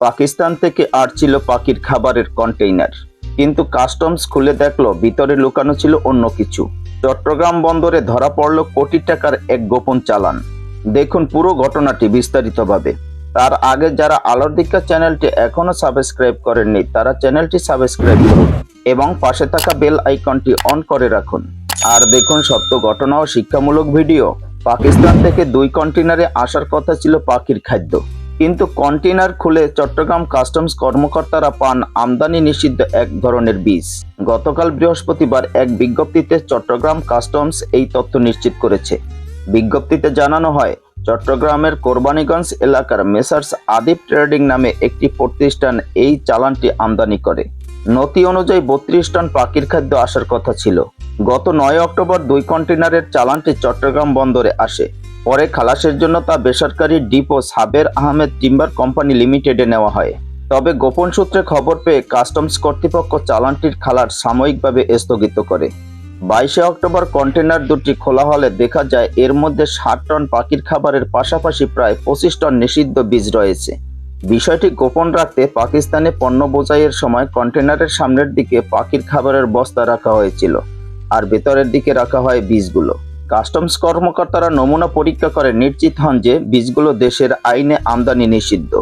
পাকিস্তান থেকে আসছিল পাখির খাবারের কন্টেইনার কিন্তু কাস্টমস খুলে দেখল, ভিতরে লুকানো ছিল অন্য কিছু। চট্টগ্রাম বন্দরে ধরা পড়ল কোটি টাকার এক গোপন চালান। দেখুন পুরো ঘটনাটি বিস্তারিতভাবে। তার আগে যারা আলোর দীক্ষা চ্যানেলটি এখনও সাবস্ক্রাইব করেননি, তারা চ্যানেলটি সাবস্ক্রাইব করুন এবং পাশে থাকা বেল আইকনটি অন করে রাখুন। আর দেখুন সত্য ঘটনা ও শিক্ষামূলক ভিডিও পাকিস্তান থেকে দুই কন্টেনারে আসার কথা ছিল পাখির খাদ্য। কিন্তু কন্টেনার খুলে চট্টগ্রাম কাস্টমস কর্মকর্তারা পান আমদানি নিষিদ্ধ এক ধরনের বীজ। গতকাল বৃহস্পতিবার এক বিজ্ঞপ্তিতে চট্টগ্রাম কাস্টমস এই তথ্য নিশ্চিত করেছে। বিজ্ঞপ্তিতে জানানো হয়, চট্টগ্রামের কোরবানীগঞ্জ এলাকার মেসার্স আদিব ট্রেডিং নামে একটি প্রতিষ্ঠান এই চালানটি আমদানি করে। নথি অনুযায়ী বত্রিশ টন পাখির খাদ্য আসার কথা ছিল। গত নয় অক্টোবর দুই কন্টেনারের চালানটি চট্টগ্রাম বন্দরে আসে। পরে খালাসের জন্য তা বেসরকারি depot Saber Ahmed timber company লিমিটেডে নেওয়া হয়। তবে গোপন সূত্রে খবর পেয়ে কাস্টমস কর্তৃপক্ষ চালানটির খালার সাময়িকভাবে স্থগিত করে। বাইশে অক্টোবর কন্টেনার দুটি খোলা হলে দেখা যায় এর মধ্যে ষাট টন পাখির খাবারের পাশাপাশি প্রায় পঁচিশ টন নিষিদ্ধ বীজ রয়েছে। বিষয়টি গোপন রাখতে পাকিস্তানে পণ্য বোঝাইয়ের সময় কন্টেনারের সামনের দিকে পাখির খাবারের বস্তা রাখা হয়েছিল, আর ভেতরের দিকে রাখা হয় বীজগুলো। কাস্টমস কর্মকর্তারা নমুনা পরীক্ষা করে নিশ্চিত হন যে বীজগুলো দেশের আইনে আমদানি নিষিদ্ধ।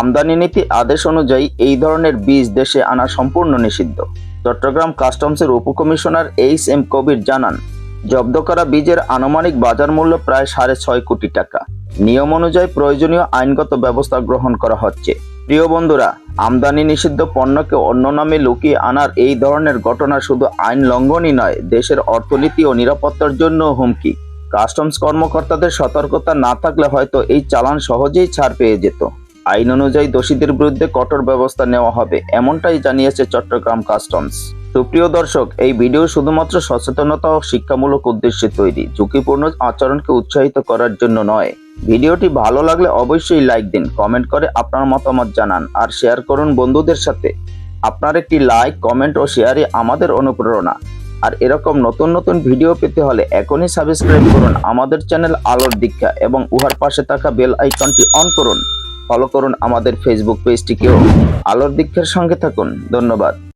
আমদানি নীতি আদেশ অনুযায়ী এই ধরনের বীজ দেশে আনা সম্পূর্ণ নিষিদ্ধ। চট্টগ্রাম কাস্টমসের উপকমিশনার এইচ এম কবির জানান, জব্দ করা বীজের আনুমানিক বাজার মূল্য প্রায় সাড়ে ছয় কোটি টাকা। নিয়ম অনুযায়ী প্রয়োজনীয় আইনগত ব্যবস্থা গ্রহণ করা হচ্ছে। প্রিয় বন্ধুরা, আমদানি নিষিদ্ধ পণ্যকে অন্য নামে লুকিয়ে আনার এই ধরনের ঘটনা শুধু আইন লঙ্ঘনই নয়, দেশের অর্থনীতি ও নিরাপত্তার জন্য হুমকি। কাস্টমস কর্মকর্তাদের সতর্কতা না থাকলে হয়তো এই চালান সহজেই ছাড় পেয়ে যেত। আইন অনুযায়ী দোষীদের বিরুদ্ধে কঠোর ব্যবস্থা নেওয়া হবে, এমনটাই জানিয়েছে চট্টগ্রাম কাস্টমস। সুপ্রিয় দর্শক, এই ভিডিও শুধুমাত্র সচেতনতা ও শিক্ষামূলক উদ্দেশ্যে তৈরি, ঝুঁকিপূর্ণ আচরণকে উৎসাহিত করার জন্য নয়। ভিডিওটি ভালো লাগলে অবশ্যই লাইক দিন, কমেন্ট করে আপনার মতামত জানান আর শেয়ার করুন বন্ধুদের সাথে। আপনার একটি লাইক, কমেন্ট ও শেয়ারই আমাদের অনুপ্রেরণা। আর এরকম নতুন নতুন ভিডিও পেতে হলে এখনই সাবস্ক্রাইব করুন আমাদের চ্যানেল আলোর দীক্ষা এবং উহার পাশে থাকা বেল আইকনটি অন করুন। ফলো করুন আমাদের ফেসবুক পেজটিকেও আলোর দীক্ষার সঙ্গে থাকুন। ধন্যবাদ।